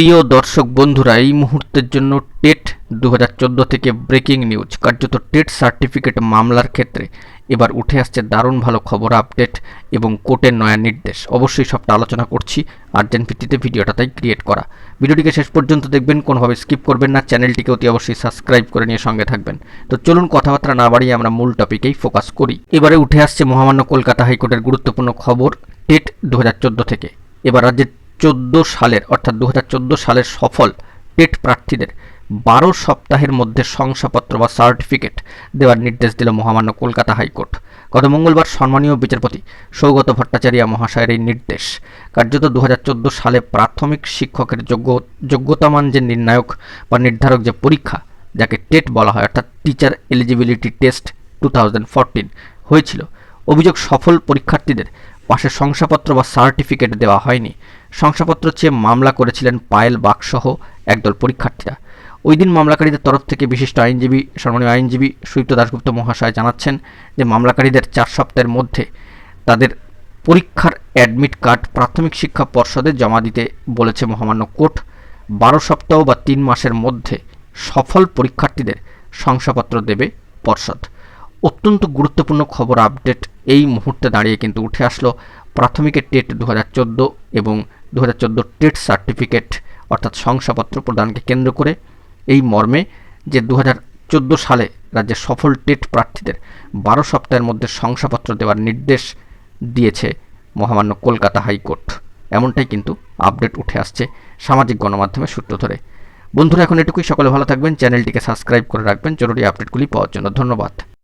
প্রিয় দর্শক বন্ধুরা, এই মুহূর্তের জন্য টেট দু হাজার চোদ্দ থেকে ব্রেকিং নিউজ, কার্যত টেট সার্টিফিকেট মামলার ক্ষেত্রে। এবার উঠে আসছে দারুণ ভালো খবর, আপডেট এবং কোর্টের নয়া নির্দেশ। অবশ্যই সবটা আলোচনা করছি, আর্জেন্ট ভিত্তিতে ভিডিওটা তাই ক্রিয়েট করা। ভিডিওটিকে শেষ পর্যন্ত দেখবেন, কোনোভাবে স্কিপ করবেন না, চ্যানেলটিকে অতি অবশ্যই সাবস্ক্রাইব করে নিয়ে সঙ্গে থাকবেন। তো চলুন কথাবার্তা না বাড়িয়ে আমরা মূল টপিকেই ফোকাস করি। এবারে উঠে আসছে মহামান্য কলকাতা হাইকোর্টের গুরুত্বপূর্ণ খবর, টেট দু হাজার চোদ্দ থেকে। এবার রাজ্যের চোদ্দ সালের, অর্থাৎ দু হাজার চোদ্দ সালের সফল টেট প্রার্থীদের বারো সপ্তাহের মধ্যে শংসাপত্র বা সার্টিফিকেট দেওয়ার নির্দেশ দিল মহামান্য কলকাতা হাইকোর্ট। গত মঙ্গলবার সম্মানীয় বিচারপতি সৌগত ভট্টাচার্য মহাশয়ের এই নির্দেশ। কার্যত দু হাজার চোদ্দ সালে প্রাথমিক শিক্ষকের যোগ্য, যোগ্যতামান যে নির্ণায়ক বা নির্ধারক যে পরীক্ষা, যাকে টেট বলা হয়, অর্থাৎ টিচার এলিজিবিলিটি টেস্ট টু হয়েছিল, অভিযোগ সফল পরীক্ষার্থীদের পাশে শংসাপত্র বা সার্টিফিকেট দেওয়া হয়নি। শংসাপত্র চেয়ে মামলা করেছিলেন পায়েল বাকসহ একদল পরীক্ষার্থীরা। ওই দিন মামলাকারীদের তরফ থেকে বিশিষ্ট আইনজীবী, সম্মানীয় আইনজীবী সুদীপ্ত দাশগুপ্ত মহাশয় জানাচ্ছেন যে মামলাকারীদের চার সপ্তাহের মধ্যে তাদের পরীক্ষার অ্যাডমিট কার্ড প্রাথমিক শিক্ষা পর্ষদে জমা দিতে বলেছে মহামান্য কোর্ট। বারো সপ্তাহ বা তিন মাসের মধ্যে সফল পরীক্ষার্থীদের শংসাপত্র দেবে পর্ষদ। অত্যন্ত গুরুত্বপূর্ণ খবর আপডেট এই মুহূর্তে দাঁড়িয়ে কিন্তু উঠে আসলো প্রাথমিকের টেট দু হাজার চোদ্দ এবং দু টেট সার্টিফিকেট, অর্থাৎ শংসাপত্র প্রদানকে কেন্দ্র করে। এই মর্মে যে দু হাজার চোদ্দ সালে রাজ্যের সফল টেট প্রার্থীদের বারো সপ্তাহের মধ্যে শংসাপত্র দেওয়ার নির্দেশ দিয়েছে মহামান্য কলকাতা হাইকোর্ট। এমনটাই কিন্তু আপডেট উঠে আসছে সামাজিক গণমাধ্যমের সূত্র ধরে। বন্ধুরা, এখন এটুকুই। সকলে ভালো থাকবেন। চ্যানেলটিকে সাবস্ক্রাইব করে রাখবেন। জরুরি আপডেটগুলি পাওয়ার জন্য ধন্যবাদ।